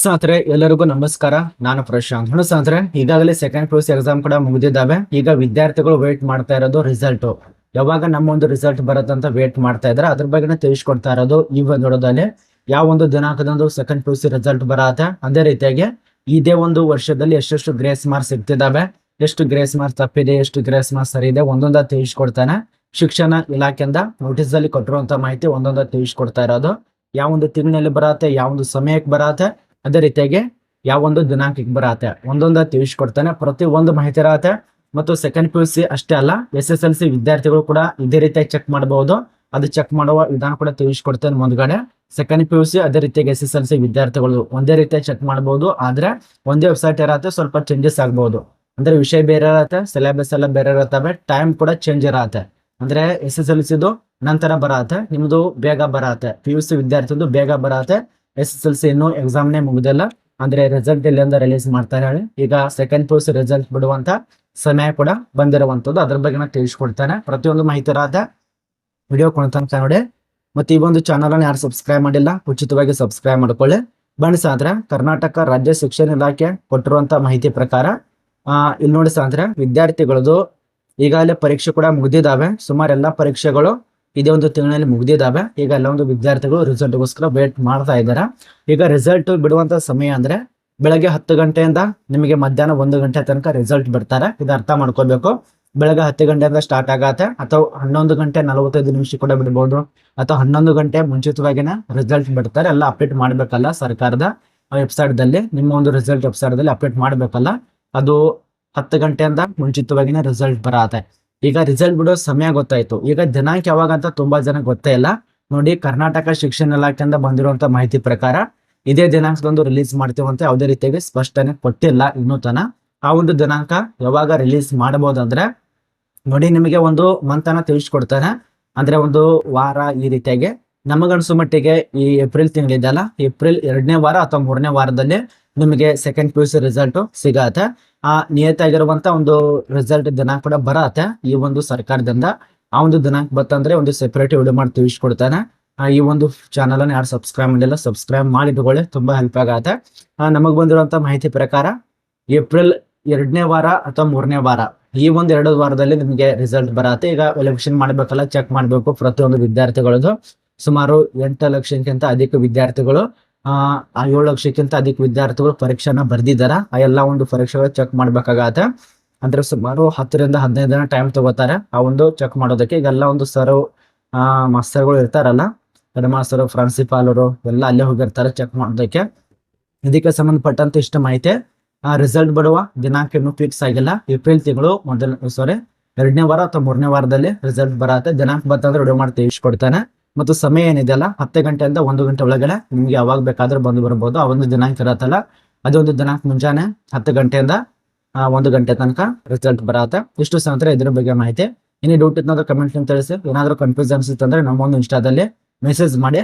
ಸ್ನೇಹಿತರೆ, ಎಲ್ಲರಿಗೂ ನಮಸ್ಕಾರ. ನಾನು ಪ್ರಶಾಂತ್. ಹಣ ಈಗಾಗಲೇ ಸೆಕೆಂಡ್ ಪಿ ಎಕ್ಸಾಮ್ ಕೂಡ ಮುಗಿದಿದ್ದಾವೆ. ಈಗ ವಿದ್ಯಾರ್ಥಿಗಳು ವೇಟ್ ಮಾಡ್ತಾ ಇರೋದು ರಿಸಲ್ಟ್ ಯಾವಾಗ ನಮ್ಮ ಒಂದು ರಿಸಲ್ಟ್ ಬರುತ್ತಂತ ವೇಟ್ ಮಾಡ್ತಾ ಇದ್ದಾರೆ. ಅದ್ರ ಬಗ್ಗೆ ತಿಳಿಸ್ಕೊಡ್ತಾ ಇರೋದು ಈ ಒಂದು ವಿಡಿಯೋದಲ್ಲಿ ಯಾವ ಒಂದು ದಿನಾಂಕದಂದು ಸೆಕೆಂಡ್ ಪಿ ರಿಸಲ್ಟ್ ಬರತ್ತೆ? ಅದೇ ರೀತಿಯಾಗಿ ಇದೇ ಒಂದು ವರ್ಷದಲ್ಲಿ ಎಷ್ಟೆಷ್ಟು ಗ್ರೇಸ್ ಮಾರ್ಕ್ಸ್ ಸಿಗ್ತಿದ್ದಾವೆ? ಎಷ್ಟು ಗ್ರೇಸ್ ಮಾರ್ಕ್ಸ್ ತಪ್ಪಿದೆ? ಎಷ್ಟು ಗ್ರೇಸ್ ಮಾರ್ಕ್ಸ್ ಸರಿ ಇದೆ? ಒಂದೊಂದ ತಿಳಿಸ್ಕೊಡ್ತಾನೆ. ಶಿಕ್ಷಣ ಇಲಾಖೆಯಿಂದ ನೋಟಿಸ್ ಅಲ್ಲಿ ಕೊಟ್ಟಿರುವಂತ ಮಾಹಿತಿ ಒಂದೊಂದ ತಿಳಿಸ್ಕೊಡ್ತಾ ಇರೋದು. ಯಾವ ಒಂದು ತಿಂಗಳಲ್ಲಿ ಬರತ್ತೆ? ಯಾವ ಒಂದು ಸಮಯಕ್ಕೆ ಬರತ್ತೆ? ಅದೇ ರೀತಿಯಾಗಿ ಯಾವ ಒಂದು ದಿನಾಂಕಕ್ಕೆ ಬರತ್ತೆ? ಒಂದೊಂದ ತಿಳಿಸ್ಕೊಡ್ತಾನೆ. ಪ್ರತಿ ಒಂದು ಮಾಹಿತಿ ಇರತ್ತೆ. ಮತ್ತು ಸೆಕೆಂಡ್ ಪಿ ಯು ಸಿ ಅಷ್ಟೇ ಅಲ್ಲ ಎಸ್ ಎಸ್ ಎಲ್ ಸಿ ವಿದ್ಯಾರ್ಥಿಗಳು ಕೂಡ ಇದೇ ರೀತಿಯಾಗಿ ಚೆಕ್ ಮಾಡಬಹುದು ಅದು ಚೆಕ್ ಮಾಡುವ ವಿಧಾನ ಕೂಡ ತಿಳಿಸ್ಕೊಡ್ತೇನೆ ಮುಂದ್ಗಡೆ. ಸೆಕೆಂಡ್ ಪಿ ಯು ಸಿ ಅದೇ ರೀತಿಯಾಗಿ ಎಸ್ ಎಸ್ ಎಲ್ ಸಿ ವಿದ್ಯಾರ್ಥಿಗಳು ಒಂದೇ ರೀತಿಯಾಗಿ ಚೆಕ್ ಮಾಡಬಹುದು ಆದ್ರೆ ಒಂದೇ ವೆಬ್ಸೈಟ್ ಇರತ್ತೆ, ಸ್ವಲ್ಪ ಚೇಂಜಸ್ ಆಗ್ಬಹುದು ಅಂದ್ರೆ ವಿಷಯ ಬೇರೆ ಇರತ್ತೆ ಸಿಲೆಬಸ್ ಎಲ್ಲ ಬೇರೆ ಇರತ್ತವೆ ಟೈಮ್ ಕೂಡ ಚೇಂಜ್ ಇರತ್ತೆ. ಅಂದ್ರೆ ಎಸ್ ಎಸ್ ಎಲ್ ಸಿದು ನಂತರ ಬರತ್ತೆ, ನಿಮ್ದು ಬೇಗ ಬರತ್ತೆ. ಪಿ ಯು ಸಿ ವಿದ್ಯಾರ್ಥಿದು ಬೇಗ ಬರತ್ತೆ. ಎಸ್ ಎಸ್ ಎಲ್ ಸಿ ಇನ್ನೂ ಎಕ್ಸಾಮ್ನೇ ಮುಗಿದಿಲ್ಲ. ಅಂದ್ರೆ ರಿಸಲ್ಟ್ ಇಲ್ಲಿಂದ ರಿಲೀಸ್ ಮಾಡ್ತಾರೆ ಹೇಳಿ. ಈಗ ಸೆಕೆಂಡ್ ಪೋಸ್ಟ್ ರಿಸಲ್ಟ್ ಬಿಡುವಂತ ಸಮಯ ಕೂಡ ಬಂದಿರುವಂತದ್ದು ಅದ್ರ ಬಗ್ಗೆ ನಾನು ತಿಳಿಸ್ಕೊಡ್ತೇನೆ. ಪ್ರತಿಯೊಂದು ಮಾಹಿತಿ ಇರತ್ತೆ ವಿಡಿಯೋ ಕೊಡ್ತಾನೆ ನೋಡಿ. ಮತ್ತೆ ಈ ಒಂದು ಚಾನಲ್ ಅನ್ನು ಯಾರು ಸಬ್ಸ್ಕ್ರೈಬ್ ಮಾಡಿಲ್ಲ, ಉಚಿತವಾಗಿ ಸಬ್ಸ್ಕ್ರೈಬ್ ಮಾಡ್ಕೊಳ್ಳಿ. ಬನ್ನಿ ಸಾಂದ್ರೆ ಕರ್ನಾಟಕ ರಾಜ್ಯ ಶಿಕ್ಷಣ ಇಲಾಖೆ ಕೊಟ್ಟಿರುವಂತ ಮಾಹಿತಿ ಪ್ರಕಾರ ಇಲ್ಲಿ ನೋಡಿ ಸಾಂದ್ರೆ ವಿದ್ಯಾರ್ಥಿಗಳದು ಈಗಾಗಲೇ ಪರೀಕ್ಷೆ ಕೂಡ ಮುಗಿದಿದ್ದಾವೆ. ಸುಮಾರು ಎಲ್ಲಾ ಪರೀಕ್ಷೆಗಳು ಇದೇ ಒಂದು ತಿಂಗಳಲ್ಲಿ ಮುಗ್ದಿದ್ದಾವೆ. ಈಗ ಎಲ್ಲ ಒಂದು ವಿದ್ಯಾರ್ಥಿಗಳು ರಿಸಲ್ಟ್ಗೋಸ್ಕರ ವೇಟ್ ಮಾಡ್ತಾ ಇದ್ದಾರೆ. ಈಗ ರಿಸಲ್ಟ್ ಬಿಡುವಂತ ಸಮಯ ಅಂದ್ರೆ ಬೆಳಗ್ಗೆ ಹತ್ತು ಗಂಟೆಯಿಂದ ನಿಮಗೆ ಮಧ್ಯಾಹ್ನ ಒಂದು ಗಂಟೆ ತನಕ ರಿಸಲ್ಟ್ ಬಿಡ್ತಾರೆ. ಇದು ಅರ್ಥ ಮಾಡ್ಕೋಬೇಕು ಬೆಳಗ್ಗೆ ಹತ್ತು ಗಂಟೆಯಿಂದ ಸ್ಟಾರ್ಟ್ ಆಗತ್ತೆ. ಅಥವಾ ಹನ್ನೊಂದು ಗಂಟೆ ನಲವತ್ತೈದು ನಿಮಿಷ ಕೂಡ ಬಿಡ್ಬೋದು. ಅಥವಾ ಹನ್ನೊಂದು ಗಂಟೆ ಮುಂಚಿತವಾಗಿನ ರಿಸಲ್ಟ್ ಬಿಡ್ತಾರೆ. ಎಲ್ಲ ಅಪ್ಡೇಟ್ ಮಾಡ್ಬೇಕಲ್ಲ ಸರ್ಕಾರದ ವೆಬ್ಸೈಟ್ ದಲ್ಲಿ. ನಿಮ್ಮ ಒಂದು ರಿಸಲ್ಟ್ ವೆಬ್ಸೈಟ್ ದಲ್ಲಿ ಅಪ್ಡೇಟ್ ಮಾಡ್ಬೇಕಲ್ಲ. ಅದು ಹತ್ತು ಗಂಟೆಯಿಂದ ಮುಂಚಿತವಾಗಿನ ರಿಸಲ್ಟ್ ಬರತ್ತೆ. ಈಗ ರಿಸಲ್ಟ್ ಬಿಡೋ ಸಮಯ ಗೊತ್ತಾಯ್ತು. ಈಗ ದಿನಾಂಕ ಯಾವಾಗ ಅಂತ ತುಂಬಾ ಜನ ಗೊತ್ತೇ ಇಲ್ಲ. ನೋಡಿ ಕರ್ನಾಟಕ ಶಿಕ್ಷಣ ಇಲಾಖೆಯಿಂದ ಬಂದಿರುವಂತ ಮಾಹಿತಿ ಪ್ರಕಾರ ಇದೇ ದಿನಾಂಕದಂದು ರಿಲೀಸ್ ಮಾಡ್ತೀವಂತ ಯಾವುದೇ ರೀತಿಯಾಗಿ ಸ್ಪಷ್ಟನೆ ಕೊಟ್ಟಿಲ್ಲ ಇನ್ನೂ ತನ. ಆ ಒಂದು ದಿನಾಂಕ ಯಾವಾಗ ರಿಲೀಸ್ ಮಾಡಬಹುದಂದ್ರೆ ನೋಡಿ ನಿಮಗೆ ಒಂದು ಮಂತ್ ಅನ್ನ ತಿಳಿಸ್ಕೊಡ್ತಾನೆ. ಅಂದ್ರೆ ಒಂದು ವಾರ ಈ ರೀತಿಯಾಗಿ. ನಮಗನ್ಸು ಮಟ್ಟಿಗೆ ಈ ಏಪ್ರಿಲ್ ತಿಂಗಳಿದೆಯಲ್ಲ ಏಪ್ರಿಲ್ ಎರಡನೇ ವಾರ ಅಥವಾ ಮೂರನೇ ವಾರದಲ್ಲಿ ನಿಮಗೆ second P U C result ಸಿಗತ್ತೆ ಆ ನಿಯತಾಗಿರುವಂತ ಒಂದು ರಿಸಲ್ಟ್ ದಿನಾಂಕ ಕೂಡ ಬರತ್ತೆ ಈ ಒಂದು ಸರ್ಕಾರದಿಂದ ಆ ಒಂದು ದಿನಾಂಕ ಬತ್ತಂದ್ರೆ ಒಂದು ಸೆಪರೇಟ್ ವಿಡಿಯೋ ಮಾಡಿ ತಿಳಿಸ್ಕೊಡ್ತಾನೆ ಈ ಒಂದು ಚಾನಲ್ ಅನ್ನು ಯಾರು ಸಬ್ಸ್ಕ್ರೈಬ್ ಮಾಡಿಲ್ಲ ಸಬ್ಸ್ಕ್ರೈಬ್ ಮಾಡಿಟ್ಕೊಳ್ಳಿ ತುಂಬಾ ಹೆಲ್ಪ್ ಆಗತ್ತೆ. ನಮಗ್ ಬಂದಿರುವಂತ ಮಾಹಿತಿ ಪ್ರಕಾರ ಏಪ್ರಿಲ್ ಎರಡನೇ ವಾರ ಅಥವಾ ಮೂರನೇ ವಾರ, ಈ ಒಂದು ಎರಡು ವಾರದಲ್ಲಿ ನಿಮಗೆ ರಿಸಲ್ಟ್ ಬರತ್ತೆ ಈಗ ಎಲೆಕ್ಷನ್ ಮಾಡ್ಬೇಕಲ್ಲ ಚೆಕ್ ಮಾಡ್ಬೇಕು ಪ್ರತಿಯೊಂದು ವಿದ್ಯಾರ್ಥಿಗಳದ್ದು. ಸುಮಾರು ಎಂಟು ಲಕ್ಷಕ್ಕಿಂತ ಅಧಿಕ ವಿದ್ಯಾರ್ಥಿಗಳು ಆ ಏಳು ಲಕ್ಷಕ್ಕಿಂತ ಅಧಿಕ ವಿದ್ಯಾರ್ಥಿಗಳು ಪರೀಕ್ಷೆನ ಬರ್ದಿದಾರ. ಆ ಎಲ್ಲಾ ಒಂದು ಪರೀಕ್ಷೆಗಳು ಚೆಕ್ ಮಾಡ್ಬೇಕಾಗತ್ತೆ. ಅಂದ್ರೆ ಸುಮಾರು ಹತ್ತರಿಂದ ಹದಿನೈದು ದಿನ ಟೈಮ್ ತಗೋತಾರೆ. ಆ ಒಂದು ಚೆಕ್ ಮಾಡೋದಕ್ಕೆ ಈಗೆಲ್ಲ ಒಂದು ಸರ್ ಆ ಮಾಸ್ಟರ್ಗಳು ಇರ್ತಾರಲ್ಲ. ಹೆಡ್ ಮಾಸ್ತರು ಪ್ರಿನ್ಸಿಪಾಲರು ಎಲ್ಲ ಅಲ್ಲೇ ಹೋಗಿರ್ತಾರೆ ಚೆಕ್ ಮಾಡೋದಕ್ಕೆ. ಇದಕ್ಕೆ ಸಂಬಂಧಪಟ್ಟಂತ ಇಷ್ಟ ಮಾಹಿತಿ. ಆ ರಿಸಲ್ಟ್ ಬಿಡುವ ದಿನಾಂಕ ಇನ್ನೂ ಫಿಕ್ಸ್ ಆಗಿಲ್ಲ. ಏಪ್ರಿಲ್ ತಿಂಗಳು ಮೊದಲ ಸಾರಿ ಎರಡನೇ ವಾರ ಅಥವಾ ಮೂರನೇ ವಾರದಲ್ಲಿ ರಿಸಲ್ಟ್ ಬರತ್ತೆ. ದಿನಾಂಕ ಬಂತಂದ್ರೆ ವಿಡಿಯೋ ಮಾಡಿ ತಿಳಿಸ್ಕೊಡ್ತಾನೆ. ಮತ್ತು ಸಮಯ ಏನಿದೆಯಲ್ಲ ಹತ್ತು ಗಂಟೆಯಿಂದ ಒಂದು ಗಂಟೆ ಒಳಗಡೆ ನಿಮ್ಗೆ ಯಾವಾಗ ಬೇಕಾದ್ರೂ ಬಂದು ಬರ್ಬೋದು. ಆ ಒಂದು ದಿನಾಂಕ ಇರತ್ತಲ್ಲ ಅದೊಂದು ದಿನಾಂಕ ಮುಂಜಾನೆ ಹತ್ತು ಗಂಟೆಯಿಂದ ಒಂದು ಗಂಟೆ ತನಕ ರಿಸಲ್ಟ್ ಬರತ್ತೆ. ಇಷ್ಟು ಸಂತರ ಇದ್ರ ಬಗ್ಗೆ ಮಾಹಿತಿ. ಇನ್ನೇ ಡೌಟ್ ಇತ್ತಂದ್ರೆ ಕಮೆಂಟ್ ತಿಳಿಸಿ. ಏನಾದರೂ ಕನ್ಫ್ಯೂಸ್ ಇತ್ತಂದ್ರೆ ಅಂದ್ರೆ ನಮ್ಮ ಒಂದು ಇನ್ಸ್ಟಾದಲ್ಲಿ ಮೆಸೇಜ್ ಮಾಡಿ.